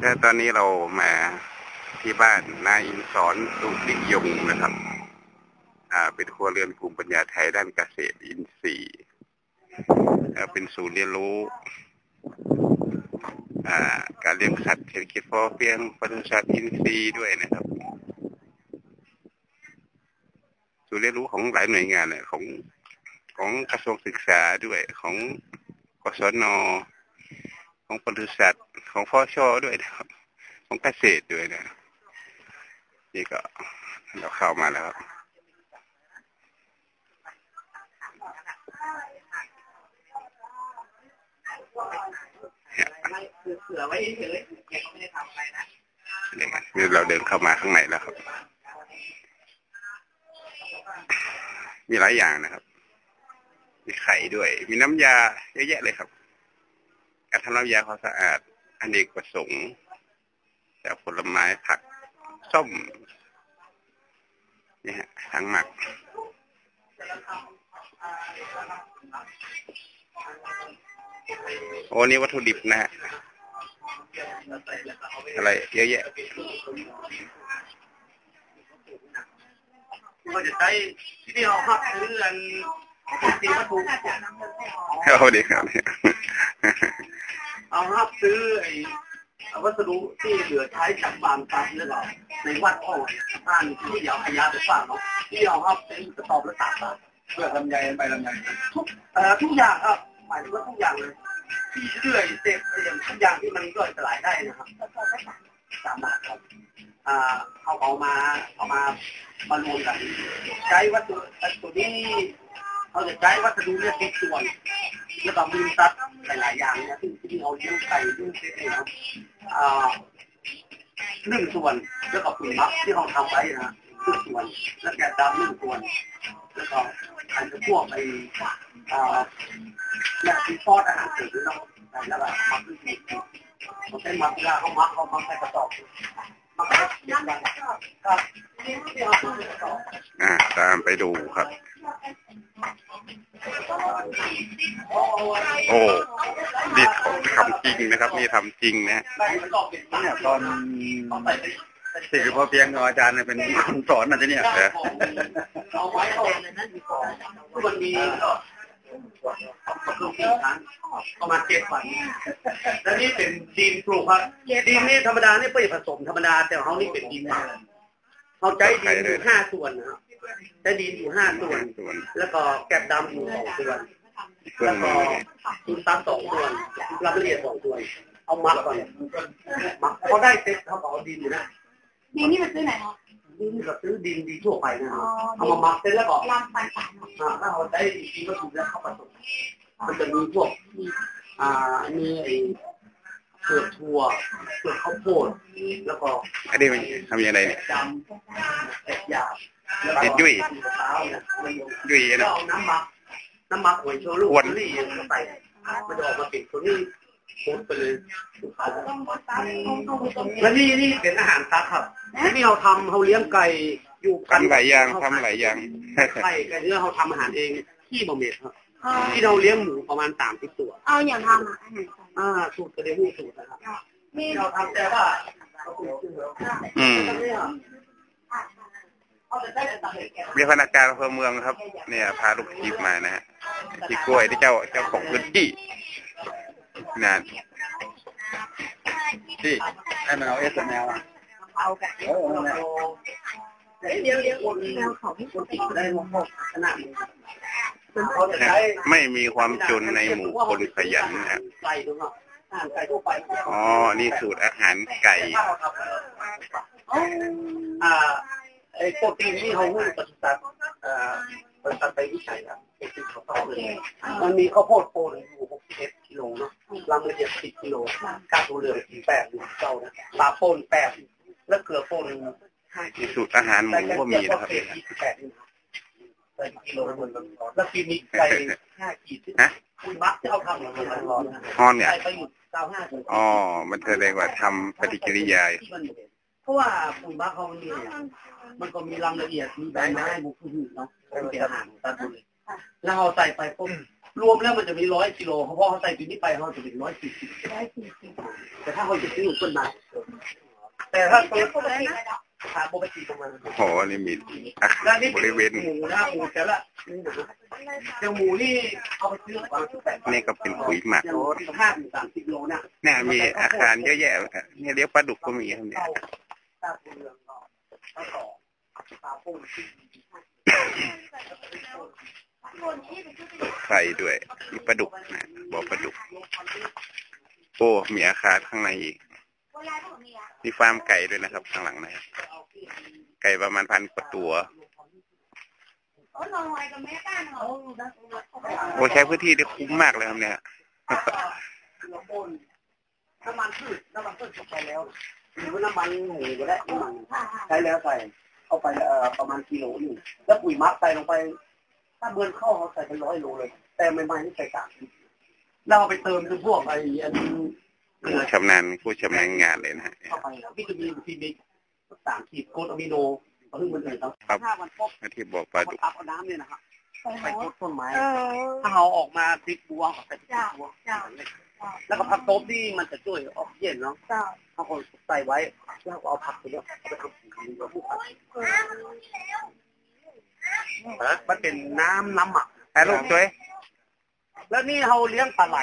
และตอนนี้เรามาที่บ้านนายอินสอนสุริยงนะครับ อ่า เป็นครัวเรือนภูมิปัญญาไทยด้านเกษตรอินทรีย์อ่าเป็นศูนย์เรียนรู้อ่าการเลี้ยงสัตว์เศรษฐกิจพอเพียงปศุสัตว์อินทรีย์ด้วยนะครับศูนย์เรียนรู้ของหลายหน่วยงานเนี่ยของของกระทรวงศึกษาด้วยของกศน ของปศุสัตว์ของพ่อช่อด้วยนะครับ ของเกษตรด้วยนะนี่ก็เราเข้ามาแล้วครับเผื่อไว้เฉยๆแกก็ไม่ได้ทำอะไรนะนี่ไงนี่เราเดินเข้ามาข้างในแล้วครับ มีหลายอย่างนะครับ มีไข่ด้วย มีน้ำยาเยอะแยะเลยครับ การทำน้ำยาความสะอาดอเนกประสงค์จากผลไม้ผักส้มนี่ฮะทั้งหมัก โอ้นี่วัตถุดิบนะฮะอะไรเยอะแยะก็จะใช้ที่นี่เราหักซื้ออัน สีวัตถุเอาดีครับเอาหักซื้อไอ้วัสดุที่เหลือใช้จากฟาร์มตัดนี่หละในวัดพ่อบ้านที่เอาขยะไปฝากเนาะที่เอาหักเป็นกระสอบละสามบาทเพื่อลำไยไปลำไยทุกเอ่อทุกอย่างครับหมายถึงว่าทุกอย่างเลยที่เลื่อยเต็มอย่างทุกอย่างที่มันย่อยสลายได้นะครับสามบาทครับอ่าเอาเอามาเอามามารวมกัน ใช้วัตถุวัตถุนี้ เราจะใช้วัสดุเนี่ยติดส่วนแล้วก็มีซัดหลายๆอย่างนี่ยที่ที่เอาเลี้ยงไก่เลี้ยงเซ็ตเนี่ยครับอ่าหนึ่งส่วนแล้วก็ปุ๋ยมักที่เราทำไว้นะหนึ่งส่วน แล้วแกะดำหนึ่งส่วน แล้วก็อันจะพวกไอ้อ่าเนี่ยที่ทอดอาหารเสริมเนาะใส่แล้วก็หมักด้วยสูตรเขาใช้มักเวลาเขามักเขามักใส่กระสอบหมักนดังครับกระสอบอ่าตามไปดูครับ โอ้นี่ทำจริงนะครับ นี่ทำจริงนะฮะได้กระสอบเป็นเนี่ยตอนเขาใส่ไปสี่พอเพียงของอาจารย์เนี่ยเป็นคนสอนนะที่เนี่ยเอาไว้เอานั้นดีกว่าคือมันมีก็ประมาณสี่ครั้งประมาณเจ็ดวันแล้วนี่เป็นดินปลูกครับดินนี่ธรรมดานี่ไม่ผสมธรรมดา แต่เขานี่เป็นดินหมักเขาใช้ดินอยู่ห้าส่วนนะครับ ใช้ดินอยู่ห้าส่วนส่วน แล้วก็แกบดำอยู่สองส่วนเครื่อแล้งวมืก็อเนี่ยดินซับสองส่วนรายละเอียดสองส่วน เอามักก่อนมักเขาได้เซ็ตเขาเอาดินอยู่นะดีนี่มันซื้อไหนคะดินก็ซื้อดินดีทั่วไปนะครับเอามามักเสร็จแล้วก็ลำปันปันอ่าถ้าเราได้ดีก็ถูกแล้วเข้าผสมมันจะมีพวกอ่ามีไอ้เปลือกถั่วเปลือกข้าวโพดแล้วก็อันนี้มันทำยังไงเนี่ย ดำเอ็ดหยาบแล้วก็เอ็ดยุ่ยเท้าเนี่ยมันยุ่ยแล้วนะเอาน้ำหมักน้ำหมักหอยโชว์ลูกอ้วนนี่เข้าไปมันจะออกมาเป็นตัวนี้โคตรไปเลยต้องกดตามต้องต้องตรงนี้แล้วนี่นี่เป็นอาหารซักครับนี่เราทำเราเลี้ยงไก่อยู่กันทำหลายอย่างทำหลายอย่างไก่ไก่เนื้อเราทำอาหารเองที่บะเม็ดครับที่เราเลี้ยงหมูประมาณสามสิบตัว เอาอย่างทำอะอาหารอ่าสูตรกระเดียวสูตรนะครับมีเราทำแต่ว่าเราปลูกเสืออืม เอาแต่ได้แต่ตัดเห็ดแก่มีพนักงานอำเภอเมืองครับ เนี่ยพาลูกทีมมานะฮะที่กล้วยที่เจ้าเจ้าของพื้นที่นานที่ให้มันเอาเอสแนลเอาแก่เออนั่นแหละเดี๋ยวเดี๋ยวคนแนวเขาที่คนติดได้หมดขนาดนี้เขาจะใช้ไม่มีความจนในหมู่คนขยันนะครับไก่ตัวอาหารไก่ทั่วไปอ๋อ นี่สูตรอาหารไก่อ่า ไอ้โปรตีนที่เขาหุ้นปศุสัตว์อ่าปศุสัตว์ไปวิจัยครับโปรตีนของเขาเลยมันมีข้าวโพดโปนอยู่61กิโลเนาะลำละเอียด10กิโลกากตัวเหลือง48อยู่เจ้านะปลาโปน8แล้วเกลือโปนมีสูตรอาหารหมูก็มีนะครับใส่28นี่นะใส่กิโลแล้วกินมีไก่5ขีดฮะคุณมักจะเอาทำหรือมันร้อนนะห้อนเนี่ยไปอยู่95กิโลอ๋อ มันแสดงว่าทำปฏิกิริยา เพราะว่าปุ๋ยมักเขามันมีเนี่ยมันก็มีรำละเอียดมีใบไม้บุกพืชเนาะเป็นอาหารของตัดหมดเลยแล้วเราใส่ไปปุ๊บรวมแล้วมันจะมีร้อยกิโลเพราะเขาใส่ปีนี้ไปเขาจะเป็นร้อยสี่สิบร้อยสี่สิบแต่ถ้าเขาจะซื้อต้นไม้แต่ถ้าเรียกคนละนะขาปกติประมาณโอ้โหนี่มีอาคาแล้วรนี่บริเวณหมูนะหมูแต่ละนี่นะเจ้าหมูนี่เอาไปซื้อวางที่แปดนี่ก็เป็นปุ๋ยหมักโลสิบห้าถึงสามสิบโลนะเนี่ยมีอาคารเยอะแยะเนี่ยเลี้ยงปลาดุกก็มีครับเนี่ย เข้าตาปูเรืองก็ข้าวต่อตาปูที่ไฟด้วยมีปลาดุกนะบ่อปลาดุก โอ้ มีอาคารข้างในอีกมีฟาร์มไก่ด้วยนะครับ ข้างหลังนะครับไก่ประมาณพันกว่าตัวโอ้ใช้พื้นที่ได้คุ้มมากเลยครับเนี่ยน้ำมันน้ำมันพืชน้ำมันพืชใช้แล้ว หรือว่าน้ำมันหมูก็ได้น้ำมันใช้แล้วใส่เข้าไปเอ่อประมาณกิโลหนึ่งแล้วปุ๋ยมักใส่ลงไป ถ้าเบือนเข้าเขาใส่เป็นร้อยโลเลย แต่ใหม่ๆนี่ใส่กากเราเอาไปเติมคือพวกไอ้อันเกลือชำนาญผู้ชำนาญงานเลยนะฮะเข้าไปแล้ววิตามินซีมิกสามขีดโกรดอะมิโนเพิ่งมันเลยต้องครับถ้ามันพบที่บ่อปลาเอาดุกทับเอาน้ำเนี่ยนะครับใส่ไปหัวพดต้นไม้เออถ้าเอาออกมาพลิกบัวก็ใส่พริกจ้าบัวจ้า แล้วก็ผักโต๊บที่มันจะช่วยออกซิเย็นเนาะจ้าถ้าคนใส่ไว้ แล้วก็เอาผักตัวเนี้ยไปทำปุ๋ยกับพวกมันเป็นน้ำน้ำหมักอะลูกช่วยแล้วนี่เราเลี้ยงปลาไหล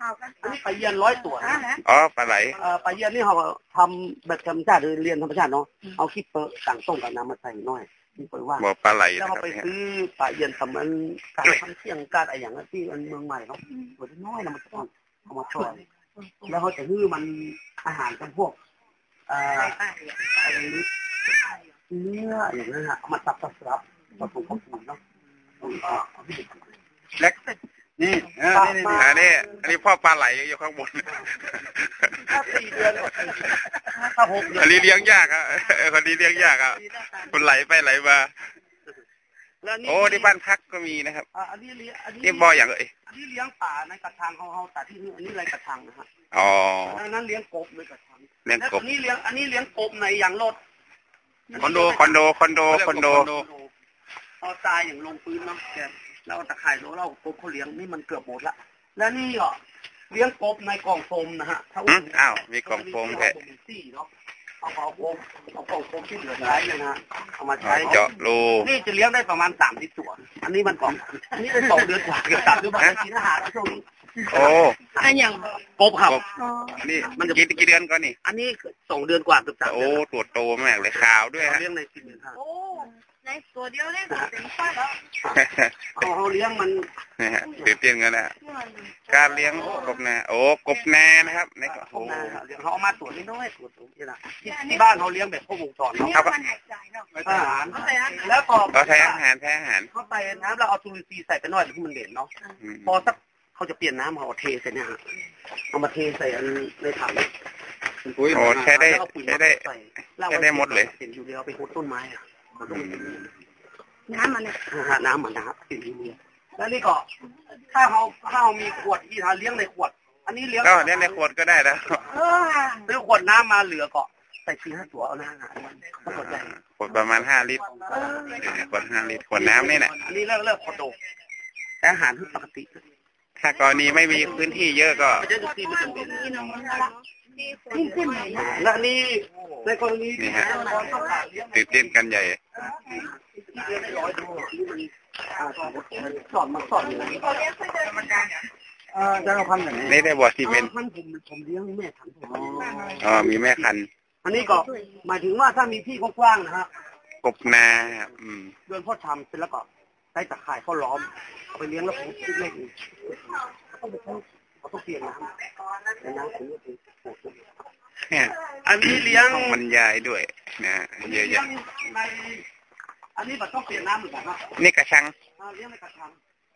เอากันอันนี้ปลาเยียนร้อยตัวอะนะอ๋อปลาไหลเอ่อปลาเยียนนี่เราทำแบบธรรมชาติหรือเรียนธรรมชาติเนาะ เอาขี้เปอะต่างต้มกับน้ำมาใส่หน่อยที่เปิดว่าบ่อปลาไหลแล้วนะคเรารับไปเนี่ยซื้อปลาเยียนทำมันการทำเสี่ยงการอะไรอย่างนั้นที่มันเมืองใหม่เนาะตัวน้อยนะมันจะต้อง เอามาช่วยแล้วเขาจะฮื้อมันอาหารจำพวกเอ่ออะไรนี้เนื้ออย่างนั้นฮะเอามาสับสับสับผสมกับปุ๋ยเนาะเล็กนี่เออนี่นี่อันนี้อันนี้พ่อปลาไหลอยู่ข้างบนถ้าสี่เดือนเลยถ้าหกเดืออันนนี้เลี้ยงยากอะเออคนนี้เลี้ยงยากอะคนไหลไปไหลมา แล้วนี่โอ้ที่บ้านพักก็มีนะครับอ่าอันนี้เลี้ยงอันนี้นี่บ่ออย่างเอ้ยอันนี้เลี้ยงป่าในกระชังเขาเขาแต่ที่นี่อันนี้ไรกระชังนะฮะอ๋ออันนั้นเลี้ยงกบในกระชังเลี้ยงแล้วกอับนนี้เลี้ยงอันนี้เลี้ยงกบในยางรถคอนโดคอนโดคอนโดคอนโดเอาทรายอย่างลงพื้นเนาะแกเราเอาตะไคร่โลเรากบเขาเลี้ยงนี่มันเกือบหมดละแล้วนี่ก็เลี้ยงกบในกล่องโฟมนะฮะถ้าอืมอ้าวมีกล่องโฟมแค่สี่เนาะ เอากล่องโฟมเอากล่องโฟมที่เหลือใช้เลยนะฮะเอามาใช้เจาะรูนี่จะเลี้ยงได้ประมาณสามสิบตัว อันนี้มันก่องอันนี้ได้สองเดือนกว่าเกือบสามเดือนกว่ากินอาหารช่วงนี้โอ้อันอย่างกบครับอันนี่มันจะกี่กี่เดือนก่อนนี่ อันนี้สองเดือนกว่าเกือบสามโอ้เดือนตัวโตมากเลยขาวด้วยฮะเลี้ยงในสิบเดือนโอ้ ในตัวเดียวเลยค่ะเต็มฟ้าแล้วเอาเขาเลี้ยงมันนี่ฮะตื่นเต้นกันนะที่มันการเลี้ยงกบนาโอ้กบนานะครับนี่ก็เขาโอ้เลี้ยงเขาเอามาตรวจนิดน้อยตรวจตรงนี้นะที่ที่บ้านเขาเลี้ยงแบบพวกวงจรนี่เนาะมันหายใจเนาะอาหารเอาไปอะแล้วพอเราใช้อาหารใช้อาหารเข้าไปน้ำเราเอาจุลินทรีย์ใส่ไปหน่อยที่มันเด่นเนาะอืมพอสักเขาจะเปลี่ยนน้ำเขาเอาเทใส่เนี่ยฮะเอามาเทใส่อันในถังปุ๋ยโอ้ใช้ได้แล้วเอาปุ๋ยใช้ได้ใส่ใช้ได้หมดเลยเห็นอยู่เดียวไปหุดต้นไม้อะอืม น้ำมันเนี่ยนะฮะน้ำมันนะครับสิ่งที่มีแล้วนี่ก็ถ้าเขาถ้าเขามีขวดที่เขาเลี้ยงในขวด อันนี้เลี้ยงก็เลี้ยงในขวดก็ได้แล้วเออซื้อขวดน้ำมาเหลือก็ใส่สี่ห้าตัวเอาหน้าหามันขวดใหญ่ขวดประมาณห้าลิตรเออเออขวดห้าลิตรขวดน้ำนี่แหละอันนี้เลิกเลิกขวดโดกแต่อาหารที่ปกติ ถ้ากรณีไม่มีพื้นที่เยอะก็ นั่นนี่น้องขึ้นและนี่ในกรณีนี่ฮะเราต้องการเลี้ยงตื่นเต้นกันใหญ่สอนมาสอนอย่างนี้เขาเรียกเพื่อนมันดังอะเอ่อจะเอาพันธุ์แบบนี้นี่ได้บ่อซีเมนต์พันผมผมเลี้ยงแม่พันอ๋อมีแม่คัน อันนี้ก็หมายถึงว่าถ้ามีที่กว้างๆนะฮะกบนาอืมเดือนพ่อทำเสร็จแล้วก็ใช้ตะข่ายเขาล้อมเอาไปเลี้ยงแล้วผมเล็กๆต้องไปเขาต้องเปลี่ยนน้ำแต่น้ำผมก็คื อเนี่ยอันนี้เลี้ยงต้องบรรยายด้วย นะเยอะเลี้ยแยะงในอันนี้มันต้องเปลี่ยนน้ำเหมือนกันครับนี่กระชังอ่าเลี้ยงในกระชัง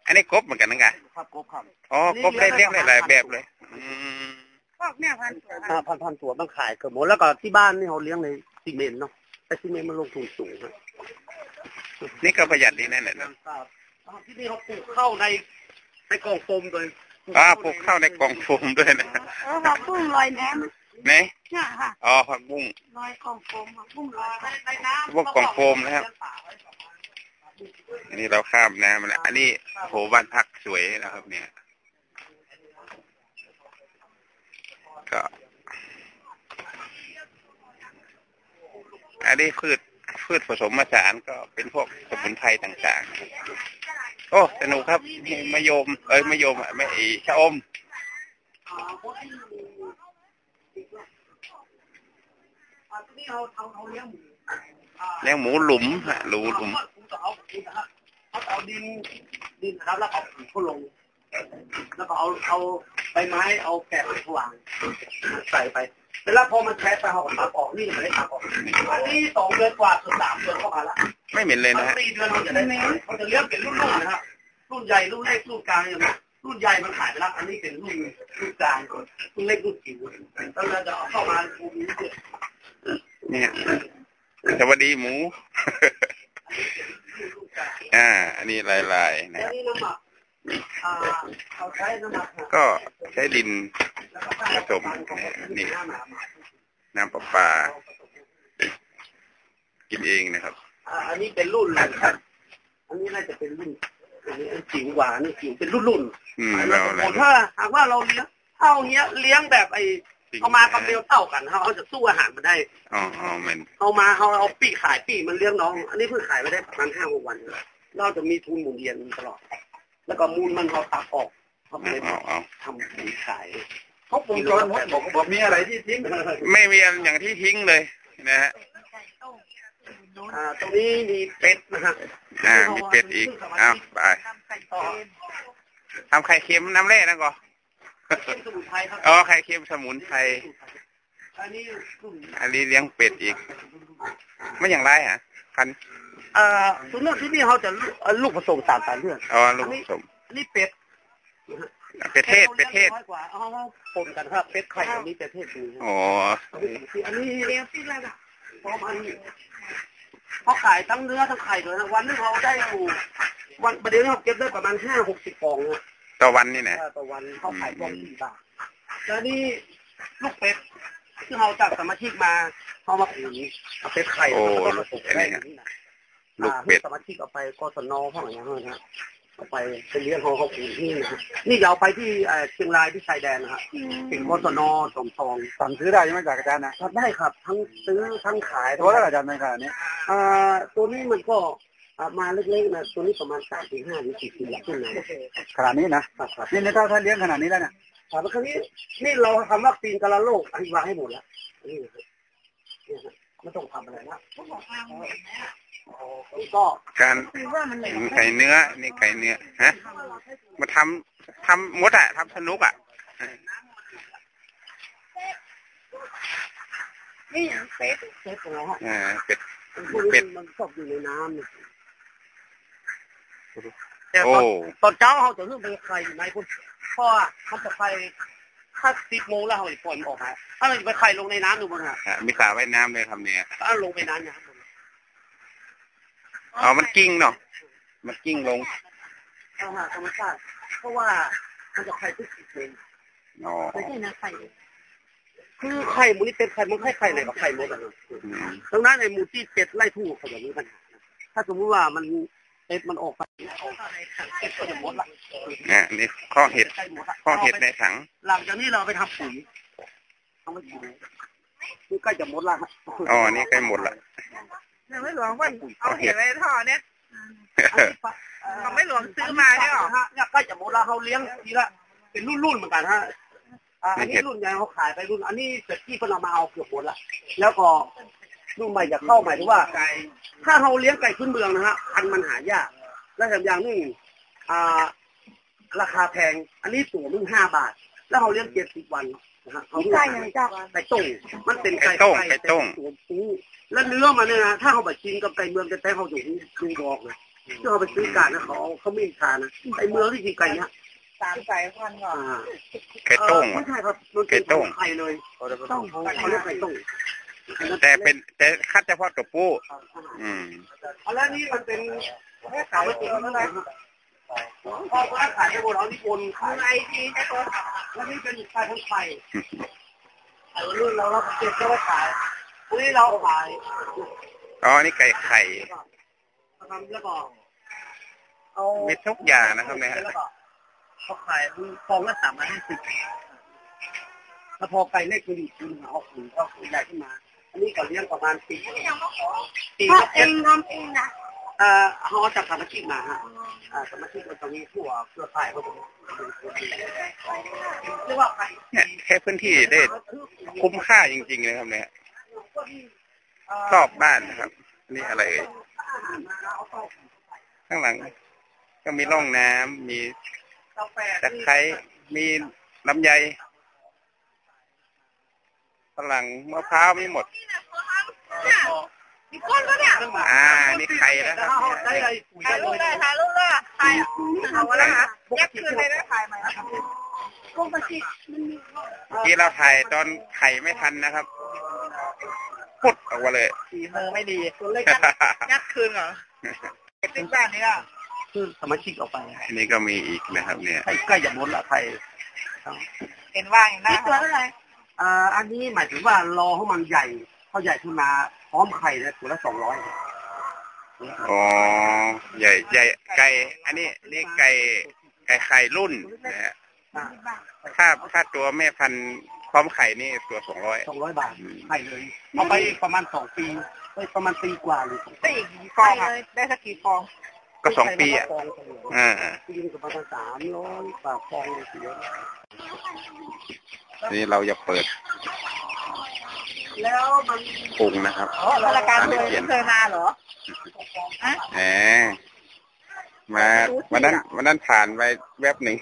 อันนี้กบเหมือนกันนะกะครับกบครับอ๋อกบได้เลี้ยงได้หลายแบบเลย อืมพวกแม่พันธุ์อ่าพันพันตัวต้องขายเกือบหมดแล้วก็ที่บ้านนี่เขาเลี้ยงในซีเมนต์เนาะแต่ซีเมนต์มันลงทุนสูงครับนี่ก็ประหยัดดีนั่นแหละนะที่นี่เขาปลูกเข้าในในกล่องโฟมเลย อ่าปลูกเข้าในกล่องโฟมด้วยนะเออผักบุ้งลอยน้ำไหนเนี่ยค่ะอ๋อผักบุ้งลอยกองโฟมผักบุ้งลอยในน้ำพวกกล่องโฟมนะครับอันนี้เราข้ามน้ำแล้วอันนี้โหบ้านพักสวยนะครับ เนี่ย ก็อันนี้พืช พืชผสมผสานก็เป็นพวกสมุนไพรต่างๆ โอ้ สนุกครับมะยม เอ้ยมะยมอะไม่อชะอม เลี้ยงหมูหลุมฮะหลูหลุมเขาเอาดินดินนะครับ แล้วเอาปุ๋ยเขาลง แล้วก็เอาเอาใบไม้เอาแกะไปวางใส่ไป แล้วพอมันแช่ไปเขาก็ตัดออกนี่มันไม่ตัดออกอันนี้สองเดือนกว่าสุดสามเดือนเข้ามาแล้วไม่เหม็นเลยนะฮะสี่เดือนมันจะได้มันจะเลี้ยงเป็นรุ่นๆนะครับรุ่นใหญ่รุ่นเล็กรุ่นกลางอย่างนี้รุ่นใหญ่มันขายไปแล้วอันนี้เป็นรุ่นรุ่นกลางรุ่นเล็กรุ่นจิ๋วแล้วเราจะเอาเข้ามาปูนี้เยอะเนี่ยสวัสดีหมูรุ่นกลางอ่า อันนี้ลายๆนะแล้วครับนี่น้ำหมักอ่าเอาใช้น้ำหมักนะก็ใช้ดินแล้วก็ ผสมนี่น้ำหมักน้ำประปา กินเองนะครับอันนี้เป็นรุ่นนะครับ อันนี้น่าจะเป็นรุ่นอันนี้จิ๋วหวานจิ๋วเป็นรุ่นรุ่นอืมเราถ้าหากว่าเราเลี้ยงเท่าเนี้ยเลี้ยงแบบไอเอามากับเดียวเท่ากันเขาเขาจะสู้อาหารมันได้อ๋ออ๋อมันเอามาเอาเอาปีขายปีมันเลี้ยงน้อง อันนี้เพิ่งขายไปได้ประมาณห้าหกวันเราจะมีทุนหมุนเวียนตลอด แล้วก็มูลมันเขาตักออกเขาไปทำปุ๋ยขาย ครบวงจรหมดบอกบอกมีอะไรที่ทิ้งไม่มีอันอย่างที่ทิ้งเลยนะฮะอ่าตรงนี้มีเป็ดนะฮะอ่ามีเป็ดอีกอ้าวไปทำไข่ต้มทำไข่เค็มน้ำแร่นั่นก่อนเป็นสมุนไพรครับอ๋อไข่เค็มสมุนไพรอันนี้รุ่นอันนี้เลี้ยงเป็ดอีก ไม่อย่างไรฮะพันธุ์อ่าส่วนเรื่องที่นี่เขาจะลูกเอ่อลูกผสมสามสายเลือดอ๋อลูกผสมอันนี้เป็ด เป็ดเทศเป็ดเทศน้อยกว่าเอาเขาปนกันครับเป็ดไข่อันนี้เป็ดเทศดีอ๋ออันนี้เลี้ยงที่ละละพอมันเขาขายทั้งเนื้อทั้งไข่เลยนะวันนึงเขาได้อยู่วันประเดี๋ยวนี้เขาเก็บได้ประมาณห้าหกสิบฟองนะต่อวันนี่นะต่อวันเขาขายฟองสี่บาทแล้วนี่ลูกเป็ดที่เราจากสมาชิกมาเขามาขุนเอาเป็ดไข่โอ้แล้วก็ผสมอันนี้ฮะนี่นะลูกเป็ดอ่าให้สมาชิกเอาไปกศนพ่ออย่างเงี้ยนะเอา ไปไปเลี้ยงเขาเขาขุนที่นะฮะนี่จะเอาไปที่เอ่อเชียงรายที่ชายแดนนะฮะเป็นกศนสมทองสั่งซื้อได้ใช่ไหมจากอาจารย์นะครับได้ครับ ทั้งซื้อทั้งขายตัวแล้วอาจารย์ในขณะนี้อ่าตัวนี้มันก็อ่ามาเล็กๆนะตัวนี้ประมาณสามถึงห้าหรือสี่สิบขึ้นนะขณะนี้นะครับครับนี่ในถ้าถ้าเลี้ยงขนาดนี้แล้วเนี่ยถามว่าครั้งนี้นี่เราทำวัคซีนกาลาโรคอธิบายให้หมดแล้วนี่นะครับนี่นะครับไม่ต้องทำอะไรนะ เขาบอกว่ามันเห็นไหมอะนี่ก็การคือว่ามันเหลือไก่เนื้อ นี่ไก่เนื้อฮะมาทำทำมดอะทำสนุกอะนี่อย่างเป็ดเช็ดนะฮะอ่าเป็ดมันพวกเป็นี้ดมันชอบอยู่ในน้ำเนี่ยโอ้ตอนเช้าเขาจะเริ่มเป็นไข่อยู่ในคุณเพราะว่ามันจะไข่ถ้าสิบโมงแล้วเขาจะปล่อยมันออกมาถ้าเราจะไปไข่ลงในน้ำดูมันฮะอะมีสระว่ายน้ำเลยครับเนี่ยถ้าลงไปน้ำน้ำ มันอ๋อมันกิ้งเนาะมันกิ้งลงเอาหาธรรมชาติเพราะว่ามันจะไข่ทุกสิบเมตรอ๋อไม่ใช่นะไข่คือไข่หมูนี่เป็นไข่มันไข่ไข่ไหนกับไข่หมดอะเนอะอืมดังนั้นไอ้หมูที่เป็ดไล่ทุ่งเขาจะมีปัญหานะถ้าสมมติว่ามันเป็ดมันออกไปเป็ดก็จะหมดละอะนี่ข้อเห็ดไข่หมดละข้อเห็ดในถัง หลังจากนี้เราเอาไปทำปุ๋ยทำไปปุ๋ยนี่ใกล้จะหมดละฮะอ๋อนี่ใกล้หมดละ ยังไม่หลวงว่าเอาเห็ดไว้ท่อเนี่ยอันนี้ปะเขาไม่หลวงซื้อมาใช่หรอฮะเนี่ยใกล้จะหมดละเขาเลี้ยงทีละเป็นรุ่นๆเหมือนกันฮะอ่าอันนี้รุ่นใหญ่เขาขายไปรุ่น อันนี้เสร็จที่เพิ่นเอามาเอาเกือบหมดละแล้วก็รุ่นใหม่จะเข้าหมายถึงว่าถ้าเราเลี้ยงไก่ขึ้นเมืองนะฮะพันธุ์มันหายาก และแถมอย่างหนึงอ่า ราคาแพง อันนี้ตัวมึงห้าบาท แล้วเราเลี้ยงเจ็ดสิบวันนะฮะเขาเลี้ยงไก่ยังจ้ะไก่ต้งมันเป็นไก่ไก่ต้งไก่ต้งตัวปู แล้วเนื้อมันเนี่ยนะถ้าเขาไปกินกับไก่เมืองจะแต่เขาอยู่ดูบอกนะที่เขาไปซื้อการนะเขาเอาเขาไม่ทานนะไก่เมืองที่กินไก่เนี้ยสามสายพันธุ์ก่อนอ่าไก่ต้งเอ่ออะไม่ใช่ครับมันเป็นไก่ต้งไข่เลยต้องเขาเรียกไก่ต้งแต่เป็นแต่คัดเฉพาะตัวผู้อืมอันแล้วนี่มันเป็นขายไม่ติดแล้วนะพอเขาขายไปหมดแล้วนี่วนขายไอทีใช้ตัวแล้วนี่เป็นไข่ทั้งไข่ไอ้รุ่นเราเราเก็บก็ไว้ขายวั นนี้เราขายอ๋อนี่ไก่ไข่ทำแล้วก็เอามีทุกอย่างนะครับเนี่ยแล้วก็เขาขายฟองละสามร้อยห้าสิบแล้วพอไก่เล็กมันอยู่กินหาออกหนึ่งก็ใหญ่ขึ้นมา อันนี้ก็เลี้ยงประมาณปีปีถ้าก็เอเจ็ดงทำเองนะเอ่อเขาเอาจากสมาชิกมาฮะอ่าสมาชิกมันจะมีทั่วเครือข่ายเขาจะมีเรียกว่าใครเนี่ยแค่พื้นที่ได้คุ้มค่าจริงๆเลยครับเนี่ย รอบบ้านนะครับ นี่อะไรเอ่ยข้างหลัง ก็มีร่องน้ำมีกาแฟตะไคร้มีลำไยฝรั่งมะพร้าวมีหมดเนี่ยมีก้นก็เนี่ยอ่า นี่ไข่แล้วครับได้เนี่ยเลยปุ๋ยถ่ายได้รูปเลเลยยถ่ายรูปเลยถ่ายเอาละคะแยกคืนเลยนะถ่ายใหม่ปกติมันมีที่เราถ่ายตอนไข่ไม่ทันนะครับ พุดออกมาเลยสีมือไม่ดีตัวเล็กยักคืนเหรอเป็นแบบนี้อะคือสมาชิกออกไปอันนี้ก็มีอีกนะครับ เนี่ยใกล้ใกล้จะหมดละไทยเห็นว่างอยู่หน้าตัวอะไรอ่าอันนี้หมายถึงว่ารอให้มันใหญ่พอใหญ่ขึ้นมาพร้อมไข่เลยตัวละสองร้อยอ๋อใหญ่ใหญ่ไก่ อันนี้นี่ไก่ไก่ไข่รุ่นนะฮะค่าค่าตัวแม่พันธุ์ พร้อมไข่นี่ตัวสองร้อยสองร้อยบาทไข่เลยเอาไปประมาณสองปีเอ้ยประมาณปีกว่าเลยได้อีกกี่ฟองเลยได้สักกี่ฟองก็สองปีอะฟองเฉลี่ยอ่าปีนึงก็ประมาณสามร้อยกว่าฟองเลยทีเดียวนี่เราจะเปิด แล้วมันปรุงนะครับอ๋อรายการเคยเคยมาเหรอแหมมาวันนั้นวันนั้นผ่านไปแวบหนึ่ง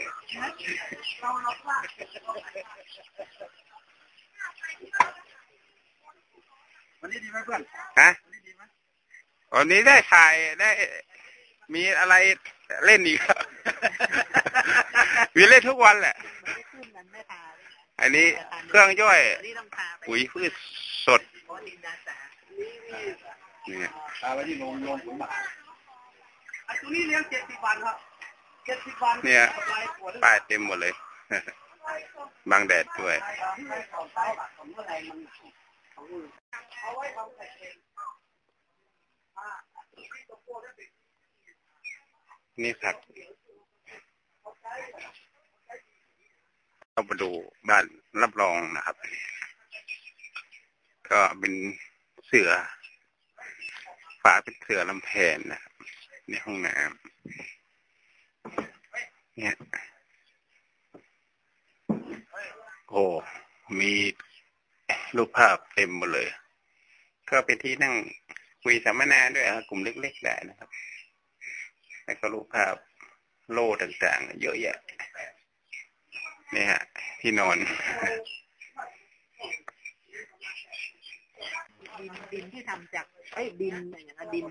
วันนี้ดีไหมเพื่อนฮะวันนี้ได้ถ่ายได้มีอะไรเล่นอีกมีเล่นทุกวันแหละขึ้นนั้นไม่ทาอันนี้เครื่องย่อยนี่ต้องทาไปปุ๋ยพืชสดเพราะดินดาสาเนี่ยเอาไว้ที่โรงโรงปุ๋ยหมักอันนี้เลี้ยงเจ็ดสิบวันครับเจ็ดสิบวันเนี่ยไปปวดป้ายเต็มหมดเลยบางแดดด้วย นี่ผักเรามาดูบ้านรับรองนะครับ ก็เป็นเสือฝาเป็นเสือลำแพนนะครับในห้องน้ำเนี่ยโอ้มีรูปภาพเต็มหมดเลย ก็เป็นที่นั่งคุยสัมมนาด้วยครับกลุ่มเล็กๆได้นะครับแล้วก็รูปภาพโล่ต่างๆ เยอะแยะนี่ฮะ ที่นอนดินที่ทำจากเอ้ยดินอย่างเงี้ยดิน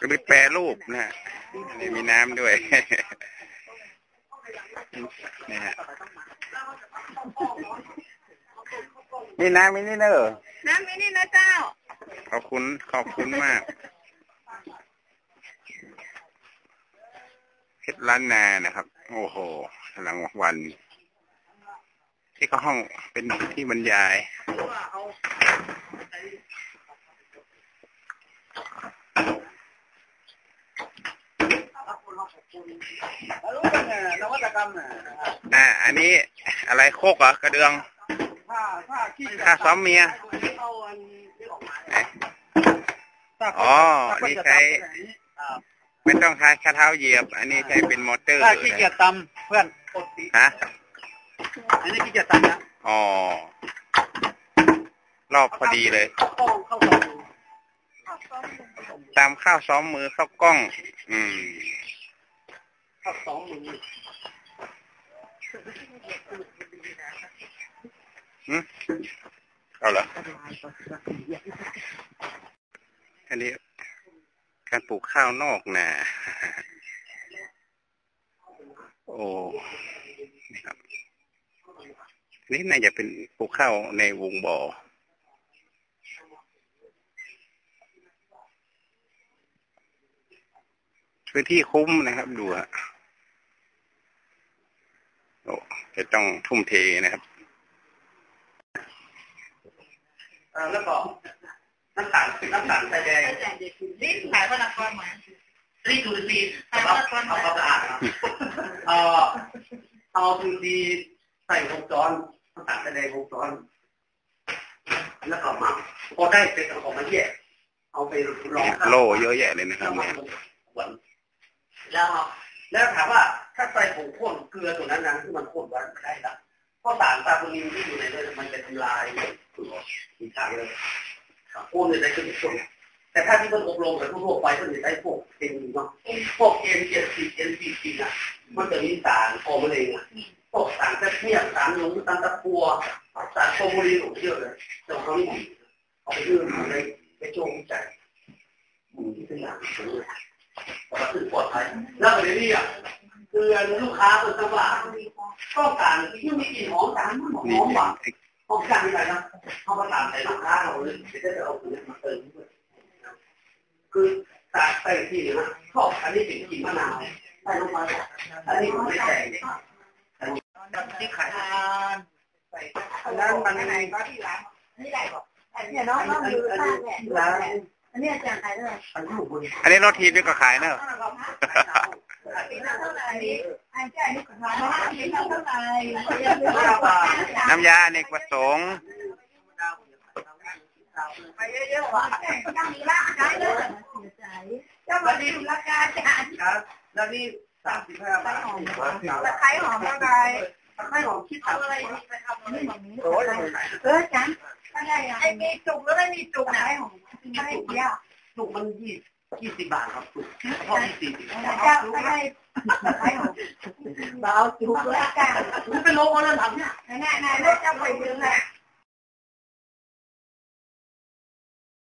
ก็ไปแปรรูปนะฮะอันนี้มีน้ำด้วยนี่ฮะนี่น้ำมินี่เนอร์น้ำนี่นี่นะเจ้า ขอบคุณ ขอบคุณมากเพชรล้านนานะครับ โอ้โหหลังวัน ที่เขาห้องเป็นที่บรรยายแล้วรู้กันเนี่ยนวัตกรรมเนี่ยอ่า อันนี้อะไรโคกเหรอกระเดืองถ้าถ้าขี้ค่าซ้อมเมีย อ๋อถ้านี่จะใช้ทำแบบนี้อ่าไม่ต้องใช้ขาเท้าเหยียบ อันนี้ใช้เป็นมอเตอร์ถ้าขี้เกียจตำเพื่อนกดสีฮะอันนี้ขี้เกียจตำนะอ๋อรอบพอดีเลยเข้ากล้องเข้าตรงตามข้าวซ้อมมือเข้ากล้อง อืมเข้าสองมืออืมเอาเหรออั นนี้การปลูกข้าวนอกนาโอ้นี่ครับนี่น่าจะเป็นปลูกข้าวในวงบ่อพื้นที่คุ้มนะครับดูฮะโอ้จะต้องทุ่มเทนะครับอ่าแล้วก็ น้ำตาลน้ำตาลใส่แดงนี่ขายพนักงานมานี่จุลินทรีย์ครับทำความสะอาดครับเอ่อเอาจุลินทรีย์ใส่หกช้อนน้ำตาลทรายหกช้อนแล้วก็หมักพอได้เป็นเอาออกมาแยกเอาไปรองโลเยอะแยะเลยนะครับแล้วเนี่ยหวานแล้วแล้วถามว่าถ้าใส่ผงข้นเกลือตัวนั้นนะที่มันข้นหวานไม่ได้ละเพราะสารซาบูลินที่อยู่ในเลือดมันจะทำลายอีกทางเลย ข้นในขึ้นข้นแต่ถ้าที่มันอบรมแบบทั่วไปก็จะได้พวกเคมีเนาะพวกเอ็นเจ็ดสิบเอ็นสี่สิบอะมันจะมีสารโอมะเร็งอะพวกสารกระเทียมสารหนูสารตะกัวสารโฟมูลีนเยอะเลยแต่เขาไม่ดีเอาไปยื่นในในโจงวิจัยอืมตัวอย่างก็คือปลอดภัยแล้วเดี๋ยวนี้อะคือลูกค้าเป็นจังต้องการที่มีกลิ่นหอมสารหอมหวาน หอมจังไปนะเขาประสานใส่ลูกค้าเราเลยจะได้เอาตัวนี้มาเติมด้วยคือสารใส่ที่นะชอบอันนี้เป็นกินมะนาวใส่ลงไปอันนี้ผมไม่ใส่อันนี้ที่ขายอันนั้นมันไหนก็ที่ร้านนี่ได้บอกเนี่ยน้องน้องดูท่าเนี่ยดูท่าเนี่ยอันนี้อาจารย์ขายเท่าไหร่อันนี้อยู่บนอันนี้รถทีนี่ก็ขายเนอะ ปีละเท่าไหร่อันนี้อันนี้ขายมาปีละเท่าไหร่น้ำยาอเนกประสงค์ไปเยอะๆว่ะยังมีราคาเลยเสียใจจะมาดูราคาจานครับแล้วนี่สามสิบห้าบาทตะไคร้หอมอะไรไม่หอมคิดเอาอะไรไปทำนี่แบบนี้เออจันอะไรอะไอ้มีจุกแล้วไม่มีจุกไหนของไม่เยอะลูกมันยี่ยี่สิบบาทครับลูกพ่อที่สี่สิบจะไม่ได้ไอ้ของเราจุกแล้วกันมันเป็นโลกแล้วทำเนี่ยไห นไหนแล้วจะไปยืนแหละ